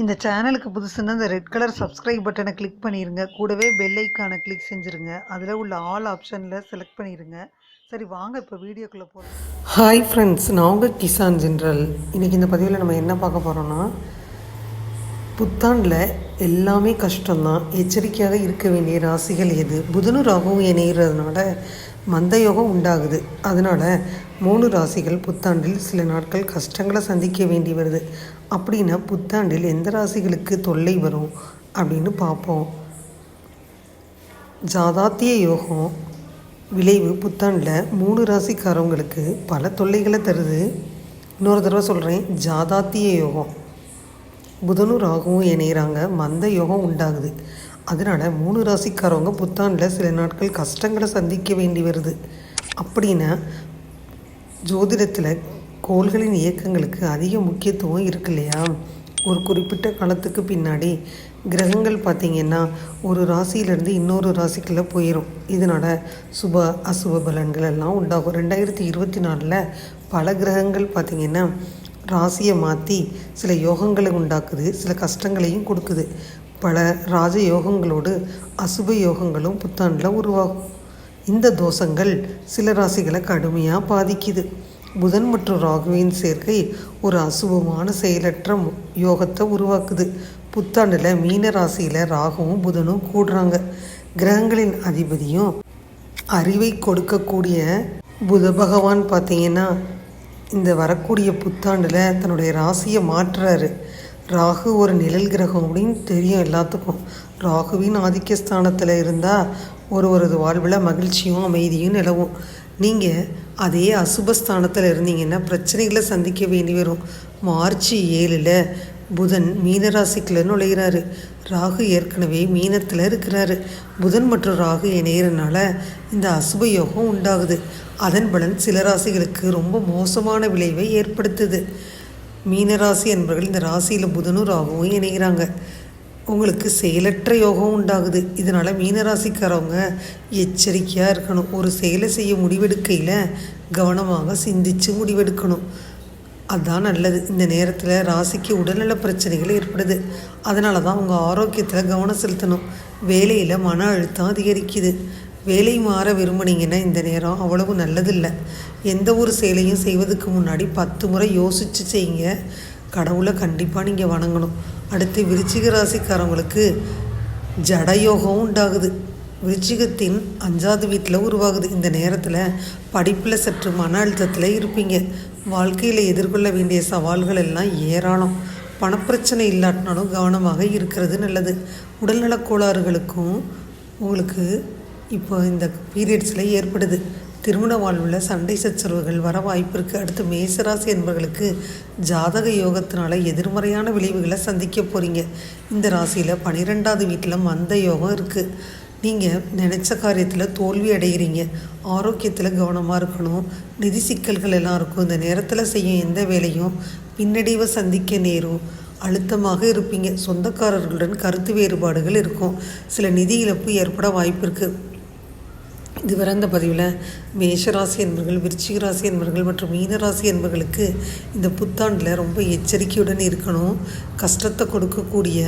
இந்த சேனலுக்கு புதுசுன்னா இந்த ரெட் கலர் சப்ஸ்கிரைப் பட்டனை கிளிக் பண்ணிடுங்க கூடவே பெல் ஐக்கானை கிளிக் செஞ்சுருங்க. அதில் உள்ள ஆல் ஆப்ஷனில் செலக்ட் பண்ணிடுங்க சரி வாங்க இப்போ வீடியோக்குள்ளே போகிறோம் ஹாய் ஃப்ரெண்ட்ஸ் நான் உங்கள் கிசான் ஜென்ரல். இன்றைக்கி இந்த பதிவில் நம்ம என்ன பார்க்க போகிறோன்னா புத்தாண்டில் எல்லாமே கஷ்டம்தான். எச்சரிக்கையாக இருக்க வேண்டிய ராசிகள் எது? புதனு ராகவும் இணைகிறதுனால மந்த யோகம் உண்டாகுது. அதனால் மூணு ராசிகள் புத்தாண்டில் சில நாட்கள் கஷ்டங்களை சந்திக்க வேண்டி வருது. அப்படின்னா புத்தாண்டில் எந்த ராசிகளுக்கு தொல்லை வரும் அப்படின்னு பார்ப்போம். ஜாதாத்திய யோகம் விளைவு புத்தாண்டில் மூணு ராசிக்காரவங்களுக்கு பல தொல்லைகளை தருது. இன்னொரு தடவை சொல்கிறேன் ஜாதாத்திய யோகம். புதனும் ராகுவும் இணைகிறாங்க மந்த யோகம் உண்டாகுது. அதனால் மூணு ராசிக்காரவங்க புத்தாண்டில் சில நாட்கள் கஷ்டங்களை சந்திக்க வேண்டி வருது. அப்படின்னா ஜோதிடத்தில் கோள்களின் இயக்கங்களுக்கு அதிக முக்கியத்துவம் இருக்கு இல்லையா? ஒரு குறிப்பிட்ட காலத்துக்கு பின்னாடி கிரகங்கள் பார்த்திங்கன்னா ஒரு ராசியிலேருந்து இன்னொரு ராசிக்குள்ளே போயிடும் இதனால் சுப அசுப பலன்கள் எல்லாம் உண்டாகும். ரெண்டாயிரத்தி இருபத்தி நாலில் பல கிரகங்கள் பார்த்திங்கன்னா ராசியை மாற்றி சில யோகங்களை உண்டாக்குது சில கஷ்டங்களையும் கொடுக்குது. பல ராஜ யோகங்களோடு அசுப யோகங்களும் புத்தாண்டில் உருவாகும். இந்த தோஷங்கள் சில ராசிகளை கடுமையாக பாதிக்குது. புதன் மற்றும் ராகுவின் சேர்க்கை ஒரு அசுபமான செயலற்ற யோகத்தை உருவாக்குது. புத்தாண்டில் மீன ராசியில் ராகுவும் புதனும் கூடுறாங்க. கிரகங்களின் அதிபதியும் அறிவை கொடுக்கக்கூடிய புத பகவான் பார்த்தீங்கன்னா இந்த வரக்கூடிய புத்தாண்டில் தன்னுடைய ராசியை மாற்றுறாரு. ராகு ஒரு நிழல் கிரகம் அப்படின்னு தெரியும் எல்லாத்துக்கும். ராகுவின் ஆதிக்க ஸ்தானத்தில் இருந்தால் ஒருவரது வாழ்வில் மகிழ்ச்சியும் அமைதியும் நிலவும். நீங்கள் அதே அசுபஸ்தானத்தில் இருந்தீங்கன்னா பிரச்சனைகளை சந்திக்க வேண்டி வரும். மார்ச் ஏழில் புதன் மீனராசிக்கில் நுழைகிறாரு ராகு ஏற்கனவே மீனத்தில் இருக்கிறாரு. புதன் மற்றும் ராகு இணையிறனால இந்த அசுப யோகம் உண்டாகுது. அதன் பலன் சில ராசிகளுக்கு ரொம்ப மோசமான விளைவை ஏற்படுத்துது. மீனராசி என்பவர்கள் இந்த ராசியில் புதனும் ராகுவும் இணைகிறாங்க உங்களுக்கு செயலற்ற யோகம் உண்டாகுது. இதனால் மீனராசிக்காரவங்க எச்சரிக்கையாக இருக்கணும். ஒரு செயலை செய்ய முடிவெடுக்கையில் கவனமாக சிந்தித்து முடிவெடுக்கணும். அதுதான் நல்லது. இந்த நேரத்தில் ராசிக்கு உடல்நல பிரச்சனைகள் ஏற்படுது. அதனால தான் உங்கள் ஆரோக்கியத்தில் கவனம் செலுத்தணும். வேலையில் மன அழுத்தம் அதிகரிக்குது. வேலை மாற விரும்புனீங்கன்னா இந்த நேரம் அவ்வளவு நல்லதில்லை. எந்த ஒரு செயலையும் செய்வதற்கு முன்னாடி பத்து முறை யோசித்து செய்யுங்க. கடவுளை கண்டிப்பாக நீங்கள் வணங்கணும். அடுத்து விருச்சிக ராசிக்காரவங்களுக்கு ஜடயோகம் உண்டாகுது. விருச்சிகத்தின் அஞ்சாவது வீட்டில் உருவாகுது. இந்த நேரத்தில் படிப்பில் சற்று மன அழுத்தத்தில் இருப்பீங்க. வாழ்க்கையில் எதிர்கொள்ள வேண்டிய சவால்கள் எல்லாம் ஏராளம். பணப்பிரச்சனை இல்லாட்டினாலும் கவனமாக இருக்கிறது நல்லது. உடல்நலக் கோளாறுகளுக்கும் உங்களுக்கு இப்போ இந்த பீரியட்ஸில் ஏற்படுது. திருமண வாழ்வில் சண்டை சச்சரவுகள் வர வாய்ப்பு இருக்குது அடுத்து மேசராசி என்பவர்களுக்கு ஜாதக யோகத்தினால எதிர்மறையான விளைவுகளை சந்திக்க போகிறீங்க இந்த ராசியில் பன்னிரெண்டாவது வீட்டில் மந்த யோகம் இருக்குது நீங்கள் நினச்ச காரியத்தில் தோல்வி அடைகிறீங்க ஆரோக்கியத்தில் கவனமாக இருக்கணும். நிதி சிக்கல்கள் எல்லாம் இருக்கும். இந்த நேரத்தில் செய்யும் எந்த வேலையும் பின்னடைவை சந்திக்க நேரும். அழுத்தமாக இருப்பீங்க. சொந்தக்காரர்களுடன் கருத்து வேறுபாடுகள் இருக்கும். சில நிதி இழப்பு ஏற்பட வாய்ப்பு இருக்குது இதுவரை இந்த பதிவில் மேஷராசி என்பர்கள் விருச்சிக ராசி என்பர்கள் மற்றும் மீனராசி என்பர்களுக்கு இந்த புத்தாண்டில் ரொம்ப எச்சரிக்கையுடன் இருக்கணும். கஷ்டத்தை கொடுக்கக்கூடிய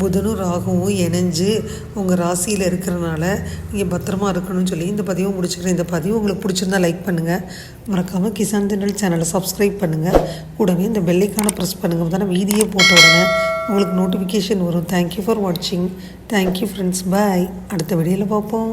புதனும் ராகுவும் இணைஞ்சு உங்கள் ராசியில் இருக்கிறனால நீங்கள் பத்திரமா இருக்கணும்னு சொல்லி இந்த பதிவை முடிச்சுக்கிறேன். இந்த பதிவு உங்களுக்கு பிடிச்சிருந்தா லைக் பண்ணுங்கள் மறக்காமல் கிசான் திண்டல் சேனலை சப்ஸ்கிரைப் பண்ணுங்கள் கூடவே இந்த பெல்லைக்கான ப்ரெஸ் பண்ணுங்கள் தானே வீடியோ போட்ட உடனே உங்களுக்கு நோட்டிஃபிகேஷன் வரும். தேங்க்யூ ஃபார் வாட்சிங் தேங்க்யூ ஃப்ரெண்ட்ஸ் பாய் அடுத்த வீடியோவில் பார்ப்போம்.